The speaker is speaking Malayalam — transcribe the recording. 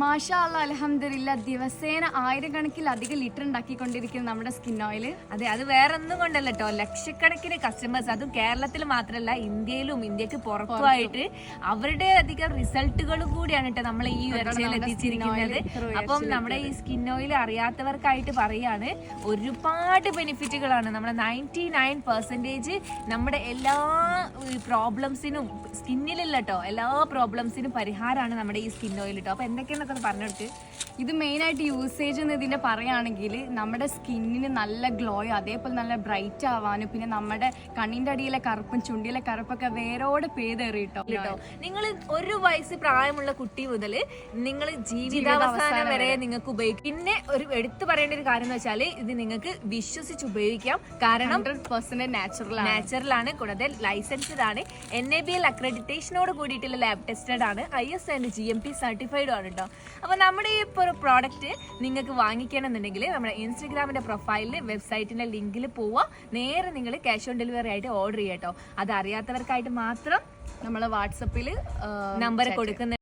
മാഷാ അല്ല അലഹമില്ല ദിവസേന ആയിരക്കണക്കിലധികം ലിറ്റർ ഉണ്ടാക്കിക്കൊണ്ടിരിക്കുന്ന നമ്മുടെ സ്കിൻ ഓയിൽ. അതെ അത് വേറെ ഒന്നും കൊണ്ടല്ല കേട്ടോ ലക്ഷക്കണക്കിന് കസ്റ്റമേഴ്സ് അതും കേരളത്തിൽ മാത്രമല്ല ഇന്ത്യയിലും ഇന്ത്യയ്ക്ക് പുറത്തുമായിട്ട് അവരുടെ അധികം റിസൾട്ടുകൾ കൂടിയാണ് കേട്ടോ നമ്മൾ ഈ ഉയർച്ചയിൽ എത്തിച്ചിരിക്കുന്നത്. അപ്പം നമ്മുടെ ഈ സ്കിൻ ഓയിൽ അറിയാത്തവർക്കായിട്ട് പറയാണ് ഒരുപാട് ബെനിഫിറ്റുകളാണ്. നമ്മുടെ നയന്റി നയൻ പെർസെന്റേജ് നമ്മുടെ എല്ലാ പ്രോബ്ലംസിനും സ്കിന്നിലല്ല കേട്ടോ എല്ലാ പ്രോബ്ലംസിനും പരിഹാരമാണ് നമ്മുടെ ഈ സ്കിൻ ഓയിൽ കേട്ടോ അപ്പൊ എന്തൊക്കെയാന്നൊക്കെ ഒന്ന് പറഞ്ഞെടുക്ക് ഇത് മെയിനായിട്ട് യൂസേജ് എന്ന് ഇതിന്റെ പറയുകയാണെങ്കിൽ നമ്മുടെ സ്കിന്നിന് നല്ല ഗ്ലോയും അതേപോലെ നല്ല ബ്രൈറ്റ് ആവാനും പിന്നെ നമ്മുടെ കണ്ണിന്റെ അടിയിലെ കറുപ്പും ചുണ്ടിയിലെ കറുപ്പൊക്കെ വേരോടെ പേതേറിയിട്ടോ? കേട്ടോ നിങ്ങൾ ഒരു വയസ്സ് പ്രായമുള്ള കുട്ടി മുതൽ നിങ്ങൾ ജീവിതാവസാനം വരെ നിങ്ങൾക്ക് ഉപയോഗിക്കും പിന്നെ ഒരു എടുത്തു പറയേണ്ട ഒരു കാര്യം എന്ന് വെച്ചാൽ ഇത് നിങ്ങൾക്ക് വിശ്വസിച്ച് ഉപയോഗിക്കാം. കാരണം ഹൺഡ്രഡ് പെർസെന്റ് നാച്ചുറൽ ആണ്. നാച്ചുറൽ ആണ് കൂടാതെ ലൈസൻസ്ഡ് ആണ്. എൻ എ ബി എൽ അക്രഡിറ്റേഷനോട് കൂടിയിട്ടുള്ള ലാബ് ടെസ്റ്റഡ് ആണ്. I S and G M P certified ആണ് കേട്ടോ അപ്പോൾ നമ്മുടെ ഈ പ്രോഡക്റ്റ് നിങ്ങൾക്ക് വാങ്ങിക്കണമെന്നുണ്ടെങ്കിൽ നമ്മുടെ ഇൻസ്റ്റഗ്രാമിന്റെ പ്രൊഫൈലിൽ വെബ്സൈറ്റിന്റെ ലിങ്കിൽ പോവുക. നേരെ നിങ്ങൾ ക്യാഷ് ഓൺ ഡെലിവറി ആയിട്ട് ഓർഡർ ചെയ്യാം കേട്ടോ അത് അറിയാത്തവർക്കായിട്ട് മാത്രം നമ്മൾ വാട്സപ്പിൽ നമ്പർ കൊടുക്കുന്ന